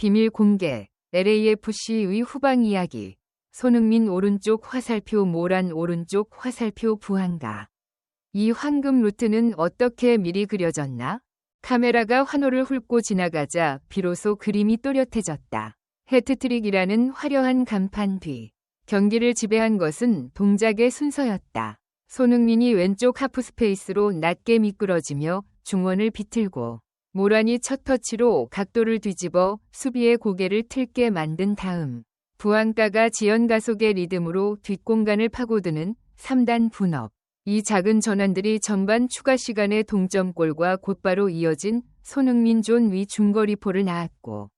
비밀 공개, LAFC의 후방 이야기, 손흥민 오른쪽 화살표 모란 오른쪽 화살표 부한가. 이 황금 루트는 어떻게 미리 그려졌나? 카메라가 환호를 훑고 지나가자 비로소 그림이 또렷해졌다. 해트트릭이라는 화려한 간판 뒤. 경기를 지배한 것은 동작의 순서였다. 손흥민이 왼쪽 하프 스페이스로 낮게 미끄러지며 중원을 비틀고 모란이 첫 터치로 각도를 뒤집어 수비의 고개를 틀게 만든 다음 부안가가 지연 가속의 리듬으로 뒷공간을 파고드는 3단 분업. 이 작은 전환들이 전반 추가 시간의 동점골과 곧바로 이어진 손흥민 존 위 중거리포를 낳았고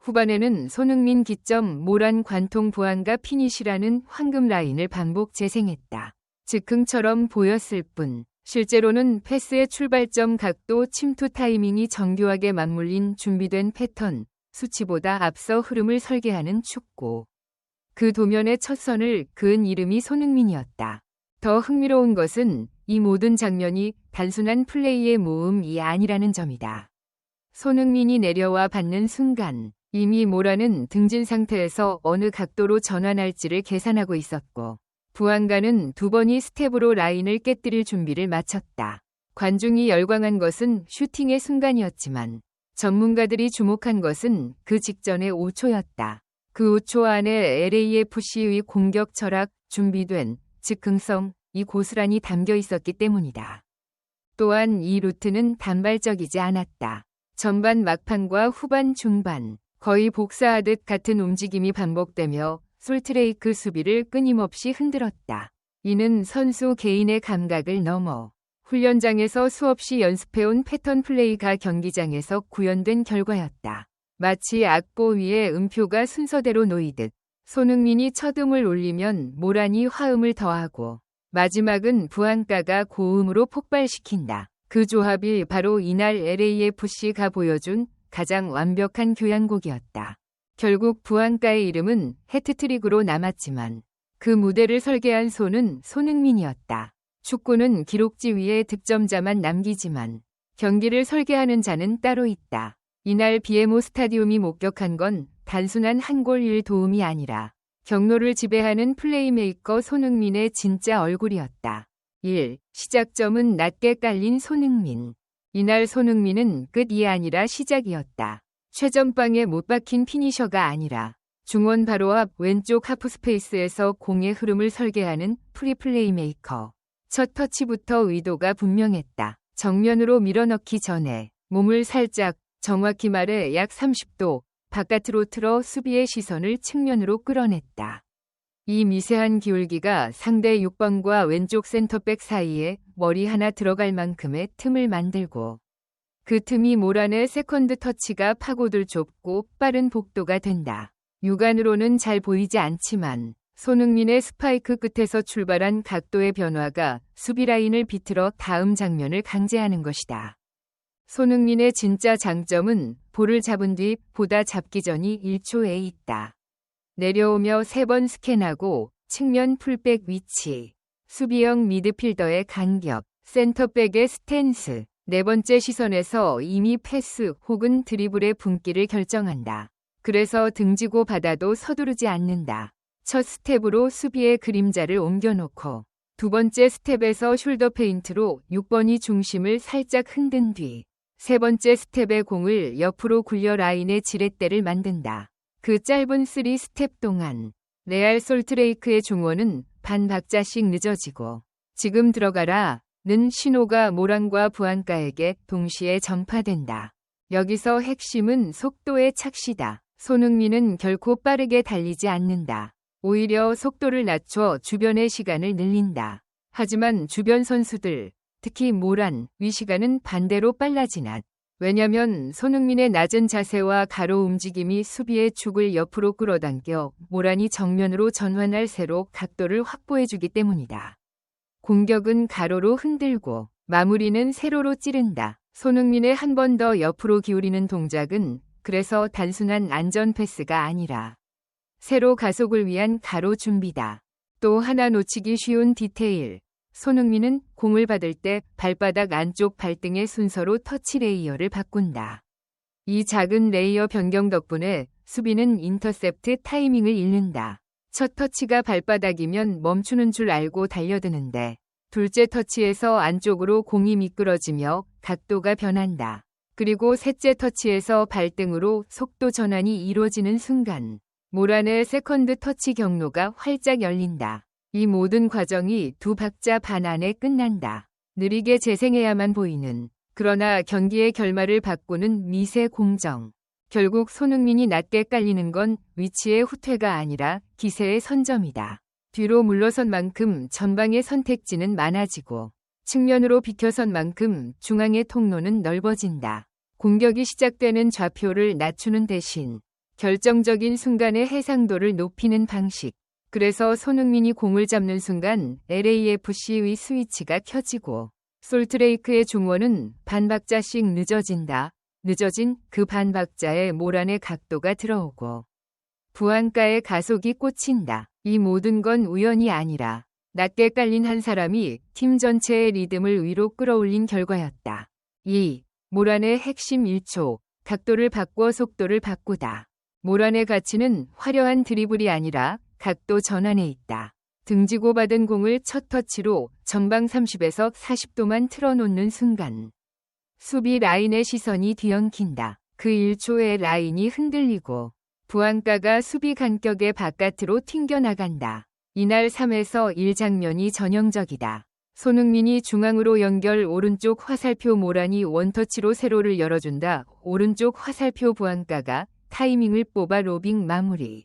후반에는 손흥민 기점 모란 관통 부안가 피니시라는 황금 라인을 반복 재생했다. 즉흥처럼 보였을 뿐 실제로는 패스의 출발점 각도 침투 타이밍이 정교하게 맞물린 준비된 패턴, 수치보다 앞서 흐름을 설계하는 축구. 그 도면의 첫 선을 그은 이름이 손흥민이었다. 더 흥미로운 것은 이 모든 장면이 단순한 플레이의 모음이 아니라는 점이다. 손흥민이 내려와 받는 순간 이미 모라는 등진 상태에서 어느 각도로 전환할지를 계산하고 있었고 부안가는 두 번이 스텝으로 라인을 깨뜨릴 준비를 마쳤다. 관중이 열광한 것은 슈팅의 순간이었지만 전문가들이 주목한 것은 그 직전의 5초였다. 그 5초 안에 LAFC의 공격 철학, 준비된 즉흥성, 이 고스란히 담겨 있었기 때문이다. 또한 이 루트는 단발적이지 않았다. 전반 막판과 후반 중반, 거의 복사하듯 같은 움직임이 반복되며 솔트레이크 수비를 끊임없이 흔들었다. 이는 선수 개인의 감각을 넘어 훈련장에서 수없이 연습해온 패턴 플레이가 경기장에서 구현된 결과였다. 마치 악보 위에 음표가 순서대로 놓이듯 손흥민이 첫 음을 올리면 모란이 화음을 더하고 마지막은 부안가가 고음으로 폭발시킨다. 그 조합이 바로 이날 LAFC가 보여준 가장 완벽한 교향곡이었다. 결국 부안가의 이름은 해트트릭으로 남았지만 그 무대를 설계한 손은 손흥민이었다. 축구는 기록지 위에 득점자만 남기지만 경기를 설계하는 자는 따로 있다. 이날 비에모 스타디움이 목격한 건 단순한 한 골 1 도움이 아니라 경로를 지배하는 플레이메이커 손흥민의 진짜 얼굴이었다. 1. 시작점은 낮게 깔린 손흥민. 이날 손흥민은 끝이 아니라 시작이었다. 최전방에 못 박힌 피니셔가 아니라 중원 바로 앞 왼쪽 하프 스페이스에서 공의 흐름을 설계하는 프리플레이메이커. 첫 터치부터 의도가 분명했다. 정면으로 밀어넣기 전에 몸을 살짝 정확히 말해 약 30도 바깥으로 틀어 수비의 시선을 측면으로 끌어냈다. 이 미세한 기울기가 상대 6번과 왼쪽 센터백 사이에 머리 하나 들어갈 만큼의 틈을 만들고 그 틈이 모란의 세컨드 터치가 파고들 좁고 빠른 복도가 된다. 육안으로는 잘 보이지 않지만 손흥민의 스파이크 끝에서 출발한 각도의 변화가 수비 라인을 비틀어 다음 장면을 강제하는 것이다. 손흥민의 진짜 장점은 볼을 잡은 뒤 보다 잡기 전이 1초에 있다. 내려오며 세번 스캔하고 측면 풀백 위치, 수비형 미드필더의 간격, 센터백의 스탠스, 네 번째 시선에서 이미 패스 혹은 드리블의 분기를 결정한다. 그래서 등지고 받아도 서두르지 않는다. 첫 스텝으로 수비의 그림자를 옮겨놓고 두 번째 스텝에서 숄더 페인트로 6번이 중심을 살짝 흔든 뒤 세 번째 스텝의 공을 옆으로 굴려 라인의 지렛대를 만든다. 그 짧은 3 스텝 동안 레알 솔트레이크의 중원은 반 박자씩 늦어지고 지금 들어가라 는 신호가 모란과 부안가에게 동시에 전파된다. 여기서 핵심은 속도의 착시다. 손흥민은 결코 빠르게 달리지 않는다. 오히려 속도를 낮춰 주변의 시간을 늘린다. 하지만 주변 선수들, 특히 모란, 위시가는 반대로 빨라지나. 왜냐면 손흥민의 낮은 자세와 가로 움직임이 수비의 축을 옆으로 끌어당겨 모란이 정면으로 전환할 새로 각도를 확보해주기 때문이다. 공격은 가로로 흔들고 마무리는 세로로 찌른다. 손흥민의 한 번 더 옆으로 기울이는 동작은 그래서 단순한 안전 패스가 아니라 세로 가속을 위한 가로 준비다. 또 하나 놓치기 쉬운 디테일. 손흥민은 공을 받을 때 발바닥 안쪽 발등의 순서로 터치 레이어를 바꾼다. 이 작은 레이어 변경 덕분에 수비는 인터셉트 타이밍을 잃는다. 첫 터치가 발바닥이면 멈추는 줄 알고 달려드는데 둘째 터치에서 안쪽으로 공이 미끄러지며 각도가 변한다. 그리고 셋째 터치에서 발등으로 속도 전환이 이루어지는 순간 모란의 세컨드 터치 경로가 활짝 열린다. 이 모든 과정이 두 박자 반 안에 끝난다. 느리게 재생해야만 보이는 그러나 경기의 결말을 바꾸는 미세 공정. 결국 손흥민이 낮게 깔리는 건 위치의 후퇴가 아니라 기세의 선점이다. 뒤로 물러선 만큼 전방의 선택지는 많아지고 측면으로 비켜선 만큼 중앙의 통로는 넓어진다. 공격이 시작되는 좌표를 낮추는 대신 결정적인 순간의 해상도를 높이는 방식. 그래서 손흥민이 공을 잡는 순간 LAFC의 스위치가 켜지고 솔트레이크의 중원은 반박자씩 늦어진다. 늦어진 그 반박자에 모란의 각도가 들어오고 부안가의 가속이 꽂힌다. 이 모든 건 우연이 아니라 낮게 깔린 한 사람이 팀 전체의 리듬을 위로 끌어올린 결과였다. 2. 모란의 핵심 1초, 각도를 바꿔 속도를 바꾸다. 모란의 가치는 화려한 드리블이 아니라 각도 전환에 있다. 등지고 받은 공을 첫 터치로 전방 30에서 40도만 틀어놓는 순간 수비 라인의 시선이 뒤엉킨다. 그 1초에 라인이 흔들리고 부안가가 수비 간격의 바깥으로 튕겨나간다. 이날 3에서 1 장면이 전형적이다. 손흥민이 중앙으로 연결 오른쪽 화살표 모란이 원터치로 세로를 열어준다. 오른쪽 화살표 부안가가 타이밍을 뽑아 로빙 마무리.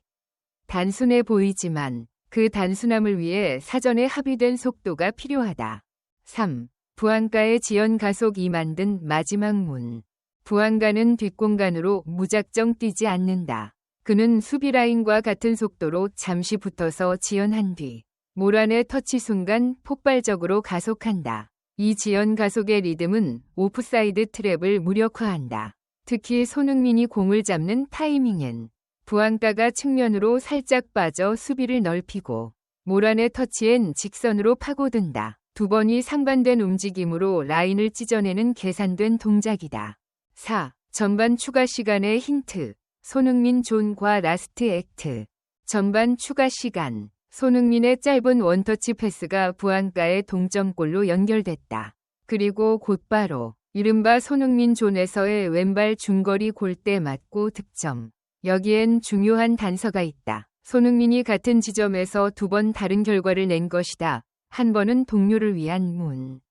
단순해 보이지만 그 단순함을 위해 사전에 합의된 속도가 필요하다. 3. 부안가의 지연 가속이 만든 마지막 문. 부안가는 뒷공간으로 무작정 뛰지 않는다. 그는 수비 라인과 같은 속도로 잠시 붙어서 지연한 뒤 모란의 터치 순간 폭발적으로 가속한다. 이 지연 가속의 리듬은 오프사이드 트랩을 무력화한다. 특히 손흥민이 공을 잡는 타이밍엔 부안가가 측면으로 살짝 빠져 수비를 넓히고 모란의 터치엔 직선으로 파고든다. 두 번이 상반된 움직임으로 라인을 찢어내는 계산된 동작이다. 4. 전반 추가 시간의 힌트. 손흥민 존과 라스트 액트. 전반 추가 시간. 손흥민의 짧은 원터치 패스가 부안가의 동점골로 연결됐다. 그리고 곧바로 이른바 손흥민 존에서의 왼발 중거리 골대 맞고 득점. 여기엔 중요한 단서가 있다. 손흥민이 같은 지점에서 두 번 다른 결과를 낸 것이다. 한 번은 동료를 위한 문.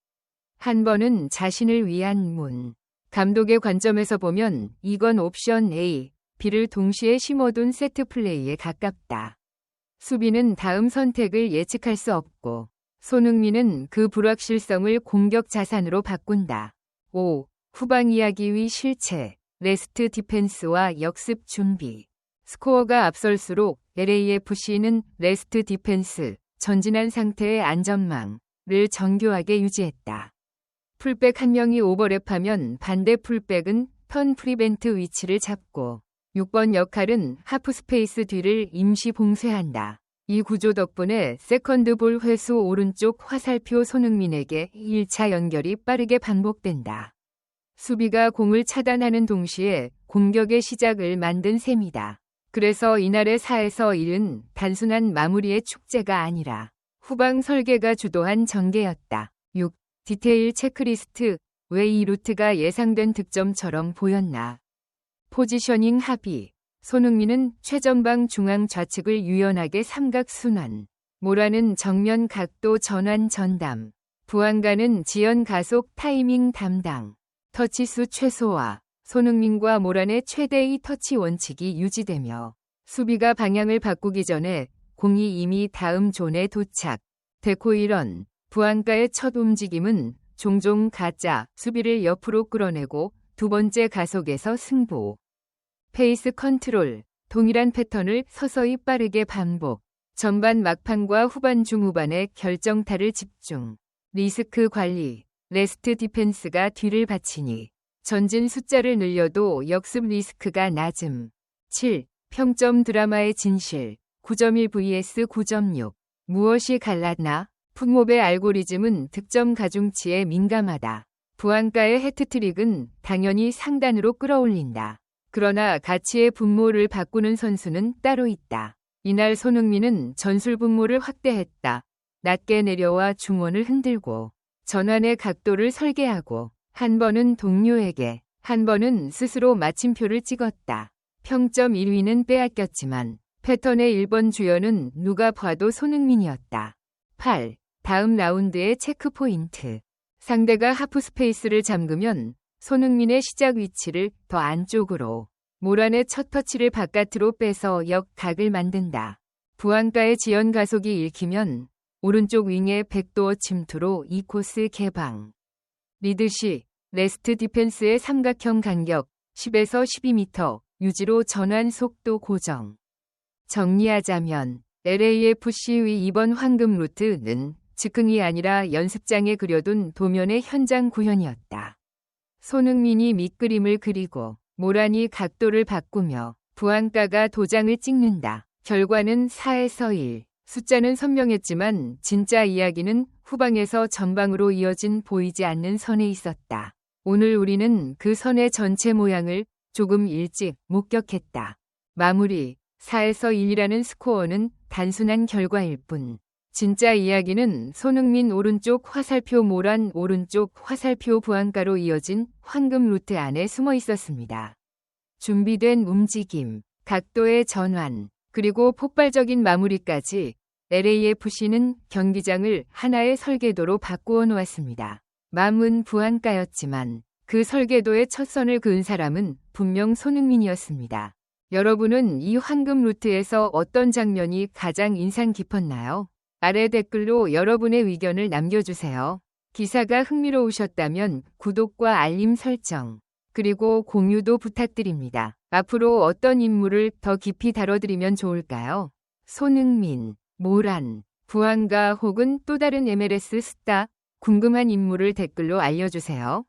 한 번은 자신을 위한 문. 감독의 관점에서 보면 이건 옵션 A, B를 동시에 심어둔 세트 플레이에 가깝다. 수비는 다음 선택을 예측할 수 없고 손흥민은 그 불확실성을 공격 자산으로 바꾼다. 5. 후방 이야기의 실체, 레스트 디펜스와 역습 준비. 스코어가 앞설수록 LAFC는 레스트 디펜스, 전진한 상태의 안전망을 정교하게 유지했다. 풀백 한 명이 오버랩하면 반대 풀백은 턴 프리벤트 위치를 잡고 6번 역할은 하프 스페이스 뒤를 임시 봉쇄한다. 이 구조 덕분에 세컨드 볼 회수 오른쪽 화살표 손흥민에게 1차 연결이 빠르게 반복된다. 수비가 공을 차단하는 동시에 공격의 시작을 만든 셈이다. 그래서 이날의 4에서 1은 단순한 마무리의 축제가 아니라 후방 설계가 주도한 전개였다. 6. 디테일 체크리스트 왜 이 루트가 예상된 득점처럼 보였나. 포지셔닝 합의. 손흥민은 최전방 중앙 좌측을 유연하게 삼각순환. 모라는 정면 각도 전환 전담. 부안가는 지연 가속 타이밍 담당. 터치수 최소화. 손흥민과 모란의 최대의 터치 원칙이 유지되며 수비가 방향을 바꾸기 전에 공이 이미 다음 존에 도착. 데코 이런. 부안가의 첫 움직임은 종종 가짜 수비를 옆으로 끌어내고 두 번째 가속에서 승부. 페이스 컨트롤, 동일한 패턴을 서서히 빠르게 반복. 전반 막판과 후반 중후반의 결정타를 집중. 리스크 관리, 레스트 디펜스가 뒤를 바치니 전진 숫자를 늘려도 역습 리스크가 낮음. 7. 평점 드라마의 진실. 9.1 vs 9.6. 무엇이 갈랐나? 풋몹의 알고리즘은 득점 가중치에 민감하다. 부안가의 해트트릭은 당연히 상단으로 끌어올린다. 그러나 가치의 분모를 바꾸는 선수는 따로 있다. 이날 손흥민은 전술 분모를 확대했다. 낮게 내려와 중원을 흔들고 전환의 각도를 설계하고 한 번은 동료에게 한 번은 스스로 마침표를 찍었다. 평점 1위는 빼앗겼지만 패턴의 1번 주연은 누가 봐도 손흥민이었다. 8. 다음 라운드의 체크 포인트. 상대가 하프 스페이스를 잠그면 손흥민의 시작 위치를 더 안쪽으로 모란의 첫 터치를 바깥으로 빼서 역각을 만든다. 부안가의 지연 가속이 읽히면 오른쪽 윙의 백도어 침투로 이 코스 개방. 리드시, 레스트 디펜스의 삼각형 간격 10에서 12m 유지로 전환 속도 고정. 정리하자면 LAFC의 이번 황금 루트는 즉흥이 아니라 연습장에 그려둔 도면의 현장 구현이었다. 손흥민이 밑그림을 그리고 모란이 각도를 바꾸며 부안가가 도장을 찍는다. 결과는 4에서 1. 숫자는 선명했지만 진짜 이야기는 후방에서 전방으로 이어진 보이지 않는 선에 있었다. 오늘 우리는 그 선의 전체 모양을 조금 일찍 목격했다. 마무리 4에서 1이라는 스코어는 단순한 결과일 뿐. 진짜 이야기는 손흥민 오른쪽 화살표 모란 오른쪽 화살표 부안가로 이어진 황금 루트 안에 숨어 있었습니다. 준비된 움직임, 각도의 전환, 그리고 폭발적인 마무리까지 LAFC는 경기장을 하나의 설계도로 바꾸어 놓았습니다. 맘은 부안가였지만 그 설계도의 첫 선을 그은 사람은 분명 손흥민이었습니다. 여러분은 이 황금 루트에서 어떤 장면이 가장 인상 깊었나요? 아래 댓글로 여러분의 의견을 남겨주세요. 기사가 흥미로우셨다면 구독과 알림 설정, 그리고 공유도 부탁드립니다. 앞으로 어떤 인물을 더 깊이 다뤄드리면 좋을까요? 손흥민, 모란, 부안가 혹은 또 다른 MLS 스타, 궁금한 인물을 댓글로 알려주세요.